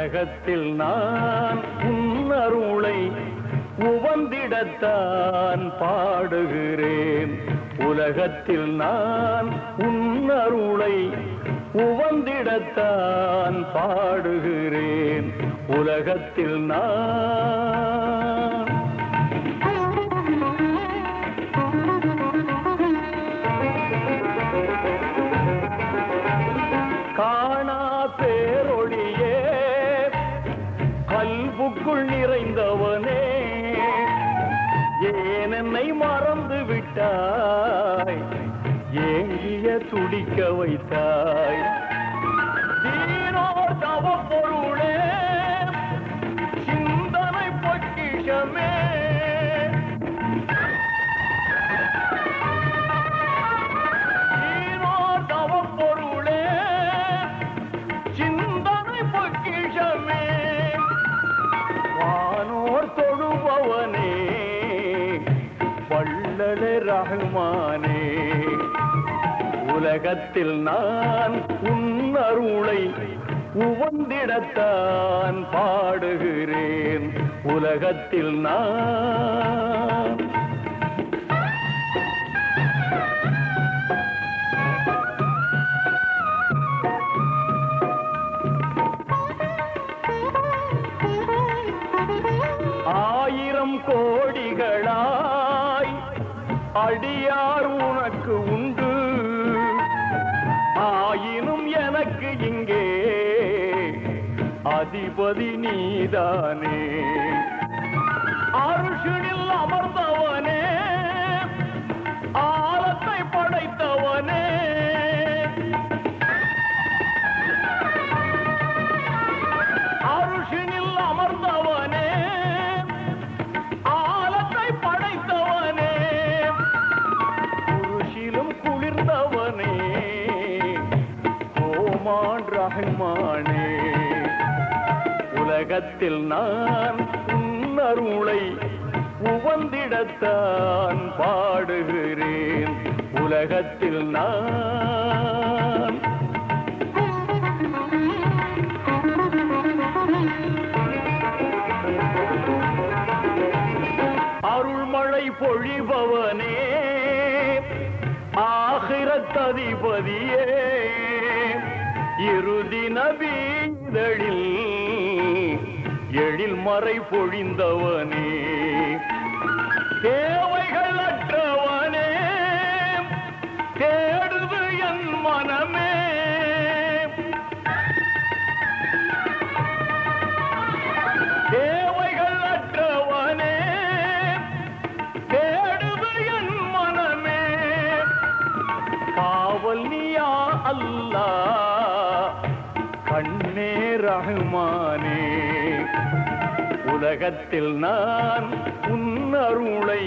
உலகத்தில் நான் உன் அருளை உவந்திடத்தான் பாடுகிறேன். உலகத்தில் நான் உன் அருளை உவந்திடத்தான் பாடுகிறேன். உலகத்தில் நான் கல்புக்குள் நிறைந்தவனே. ஏன் மறந்து விட்டாய்? ஏங்கிய துடிக்க வைத்தாய். தீரோ தவ பொருளே. சிந்தனை பொக்கிஷமே. வள்ளலே ரஹ்மானே உலகத்தில் நான் உன் அருளை உவந்திடத்தான் பாடுகிறேன். உலகத்தில் நான் ஆயிரம் கோடிகளா அடியார் உனக்கு உண்டு. ஆயினும் எனக்கு இங்கே அதிபதி நீதானே. அருஷனில் அமர்ந்தவனே. ரஹ்மானே உலகத்தில் நான் உன் அருளை உவந்திடத்தான் பாடுகிறேன். உலகத்தில் நான் அருள்மழை பொழிபவனே ஆகிரத்ததிபதியே இரு இறுதி நபீதழில் எழில் மறை பொழிந்தவனே. ரஹ்மானே உலகத்தில் நான் உன் அருளை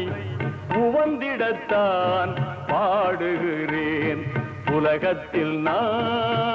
உவந்திடத்தான் பாடுகிறேன். உலகத்தில் நான்